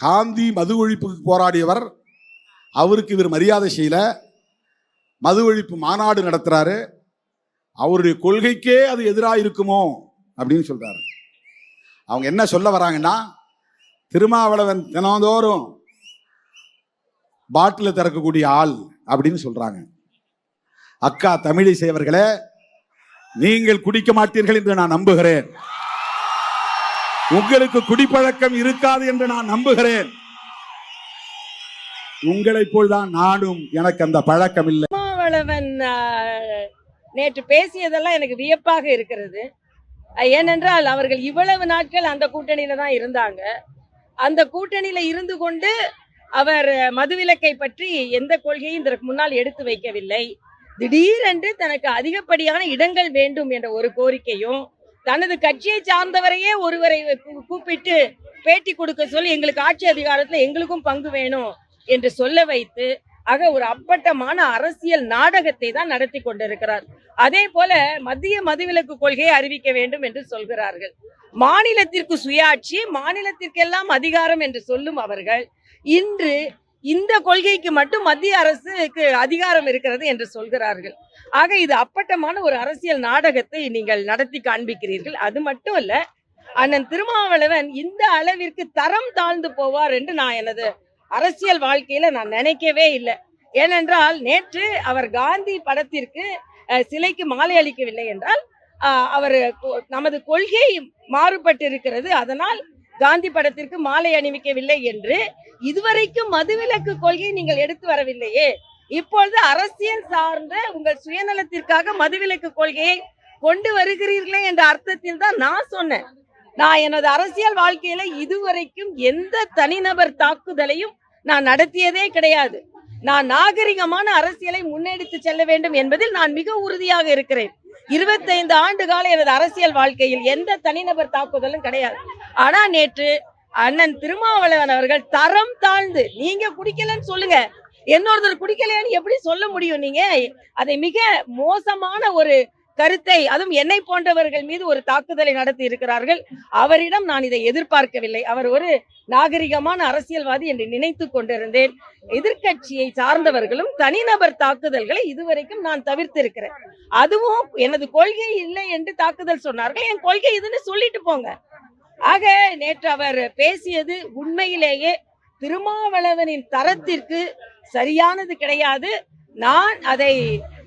காந்தி மது ஒழிப்புக்கு போராடியவர். அவருக்கு இவர் மரியாதை செய்யல. மது ஒழிப்பு மாநாடு நடத்துகிறாரு அவருடைய கொள்கைக்கே அது எதிராக இருக்குமோ அப்படின்னு சொல்கிறாரு அவங்க என்ன சொல்ல வராங்கன்னா திருமாவளவன் தினந்தோறும் பாட்டில் திறக்கக்கூடிய ஆள் அப்படின்னு சொல்கிறாங்க அக்கா தமிழிசை அவர்களே நீங்கள் குடிக்க மாட்டீர்கள் என்று நான் நம்புகிறேன். உங்களுக்கு குடிப்பழக்கம் இருக்காது என்று நான் நம்புகிறேன். உங்களை போல் தான் நானும் எனக்கு அந்த பழக்கம் இல்லை. திருமாவளவன் நேற்று பேசியதெல்லாம் எனக்கு வியப்பாக இருக்கிறது. ஏனென்றால் அவர்கள் இவ்வளவு நாட்கள் அந்த கூட்டணியில தான் இருந்தாங்க. அந்த கூட்டணியில இருந்து கொண்டு அவர் மதுவிலக்கை பற்றி எந்த கொள்கையும் இதற்கு முன்னால் எடுத்து வைக்கவில்லை. திடீரென்று தனக்கு அதிகப்படியான இடங்கள் வேண்டும் என்ற ஒரு கோரிக்கையும் தனது கட்சியை சார்ந்தவரையே ஒருவரை கூப்பிட்டு பேட்டி கொடுக்க சொல்லி எங்களுக்கு ஆட்சி அதிகாரத்துல எங்களுக்கும் பங்கு வேணும் என்று சொல்ல வைத்து ஆக ஒரு அப்பட்டமான அரசியல் நாடகத்தை தான் நடத்தி கொண்டிருக்கிறார். அதே போல மத்திய மதுவிலக்கு கொள்கையை அறிவிக்க வேண்டும் என்று சொல்கிறார்கள். மாநிலத்திற்கு சுயாட்சி மாநிலத்திற்கெல்லாம் அதிகாரம் என்று சொல்லும் அவர்கள் இன்று இந்த கொள்கைக்கு மட்டும் மத்திய அரசுக்கு அதிகாரம் இருக்கிறது என்று சொல்கிறார்கள். ஆக இது அப்பட்டமான ஒரு அரசியல் நாடகத்தை நீங்கள் நடத்தி காண்பிக்கிறீர்கள். அது மட்டும் இல்ல அண்ணன் திருமாவளவன் இந்த அளவிற்கு தரம் தாழ்ந்து போவார் என்று நான் எனது அரசியல் வாழ்க்கையில நான் நினைக்கவே இல்லை. ஏனென்றால் நேற்று அவர் காந்தி படத்திற்கு சிலைக்கு மாலை அளிக்கவில்லை என்றால் அவர் கொ- நமது கொள்கை மாறுபட்டிருக்கிறது. அதனால் காந்தி படத்திற்கு மாலை அணிவிக்கவில்லை என்று இதுவரைக்கும் மதுவிலக்கு கொள்கை நீங்கள் எடுத்து வரவில்லையே. இப்பொழுது அரசியல் சார்ந்த உங்கள் சுயநலத்திற்காக மதுவிலக்கு கொள்கையை கொண்டு வருகிறீர்களே என்ற அர்த்தத்தில் தான் நான் சொன்னேன். நான் எனது அரசியல் வாழ்க்கையில இதுவரைக்கும் எந்த தனிநபர் தாக்குதலையும் நான் நடத்தியதே கிடையாது. நான் நாகரிகமான அரசியலை முன்னெடுத்து செல்ல வேண்டும் என்பதில் நான் மிக உறுதியாக இருக்கிறேன். இருபத்தைந்து ஆண்டு கால எனது அரசியல் வாழ்க்கையில் எந்த தனிநபர் தாக்குதலும் கிடையாது. ஆனா நேற்று அண்ணன் திருமாவளவன் அவர்கள் தரம் தாழ்ந்து நீங்க குடிக்கலன்னு சொல்லுங்க. இன்னொருத்தர் குடிக்கலையான்னு எப்படி சொல்ல முடியும் நீங்க? அதை மிக மோசமான ஒரு கருத்தை அதுவும் என்னை போன்றவர்கள் மீது ஒரு தாக்குதலை நடத்தி இருக்கிறார்கள். அவரிடம் நான் இதை எதிர்பார்க்கவில்லை. அவர் ஒரு நாகரிகமான அரசியல்வாதி என்று நினைத்து கொண்டிருந்தேன். எதிர்க்கட்சியை சார்ந்தவர்களும் தனிநபர் தாக்குதல்களை இதுவரைக்கும் நான் தவிர்த்திருக்கிறேன். அதுவும் எனது கொள்கை இல்லை என்று தாக்குதல் சொன்னார்கள். என் கொள்கை இதுன்னு சொல்லிட்டு போங்க. ஆக நேற்று அவர் பேசியது உண்மையிலேயே திருமாவளவனின் தரத்திற்கு சரியானது கிடையாது. நான் அதை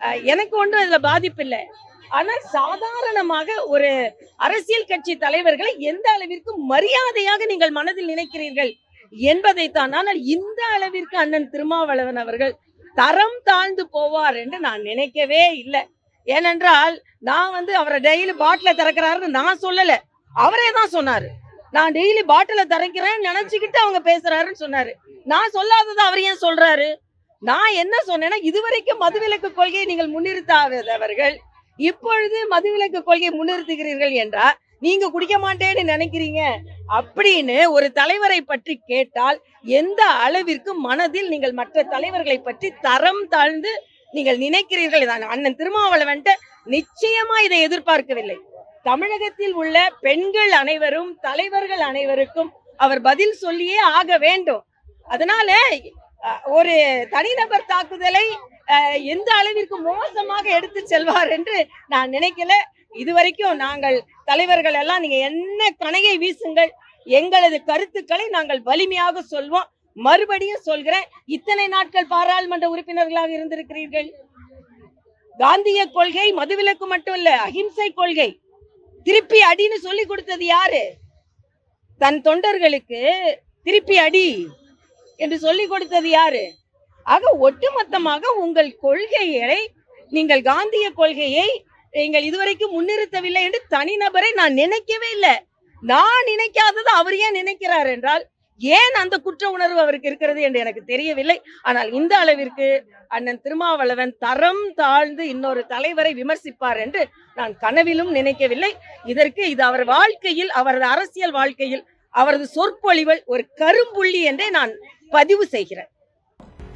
அஹ், எனக்கு ஒன்றும் அதுல பாதிப்பில்லை. ஆனால் சாதாரணமாக ஒரு அரசியல் கட்சி தலைவர்களை எந்த அளவிற்கு மரியாதையாக நீங்கள் மனதில் நினைக்கிறீர்கள் என்பதைத்தான். ஆனால் இந்த அளவிற்கு அண்ணன் திருமாவளவன் அவர்கள் தரம் தாழ்ந்து போவார் என்று நான் நினைக்கவே இல்லை. ஏனென்றால் நான் வந்து அவரை டெய்லி பாட்டில திறக்கிறாருன்னு நான் சொல்லல. அவரே தான் சொன்னாரு. நான் டெய்லி பாட்டில திறக்கிறேன்னு நினைச்சுக்கிட்டு அவங்க பேசுறாருன்னு சொன்னாரு. நான் சொல்லாததை அவர் ஏன் சொல்றாரு? நான் என்ன சொன்னேன்னா இதுவரைக்கும் மதுவிலக்கு கொள்கையை நீங்கள் முன்னிறுத்தாதவர்கள். இப்பொழுது மதுவிலக்கு கொள்கையை முன்னிறுத்துகிறீர்கள் என்றால் நீங்க குடிக்க மாட்டேன்னு நினைக்கிறீங்க அப்படின்னு ஒரு தலைவரை பற்றி கேட்டால் எந்த அளவிற்கு மனதில் நீங்கள் மற்ற தலைவர்களை பற்றி தரம் தாழ்ந்து நீங்கள் நினைக்கிறீர்கள் அண்ணன் திருமாவளவன்ட்ட நிச்சயமா இதை எதிர்பார்க்கவில்லை. தமிழகத்தில் உள்ள பெண்கள் அனைவரும் தலைவர்கள் அனைவருக்கும் அவர் பதில் சொல்லியே ஆக வேண்டும். அதனால ஒரு தனிநபர் தாக்குதலை எந்த அளவிற்கு மோசமாக எடுத்து செல்வார் என்று நான் நினைக்கல. இதுவரைக்கும் நாங்கள் தலைவர்கள் எல்லாம் நீங்க என்ன கணையை வீசுங்கள் எங்களது கருத்துக்களை நாங்கள் வலிமையாக சொல்வோம். மறுபடியும் சொல்கிறேன் இத்தனை நாட்கள் பாராளுமன்ற உறுப்பினர்களாக இருந்திருக்கிறீர்கள்? காந்திய கொள்கை மதுவிலக்கு மட்டும் இல்ல அஹிம்சை கொள்கை. திருப்பி அடின்னு சொல்லி கொடுத்தது யாரு? தன் தொண்டர்களுக்கு திருப்பி அடி என்று சொல்லி கொடுத்தது யாரு? ஆக ஒட்டுமொத்தமாக உங்கள் கொள்கைகளை நீங்கள் காந்திய கொள்கையை நீங்கள் இதுவரைக்கும் முன்னிறுத்தவில்லை என்று தனிநபரை நான் நினைக்கவே இல்லை. நான் நினைக்காதது அவர் ஏன் நினைக்கிறார் என்றால் ஏன் அந்த குற்ற உணர்வு அவருக்கு இருக்கிறது என்று எனக்கு தெரியவில்லை. ஆனால் இந்த அளவிற்கு அண்ணன் திருமாவளவன் தரம் தாழ்ந்து இன்னொரு தலைவரை விமர்சிப்பார் என்று நான் கனவிலும் நினைக்கவில்லை. இதற்கு இது அவர் வாழ்க்கையில் அவரது அரசியல் வாழ்க்கையில் அவரது சொற்பொழிவல் ஒரு கரும்புள்ளி என்றே நான் பதிவு செய்கிறேன்.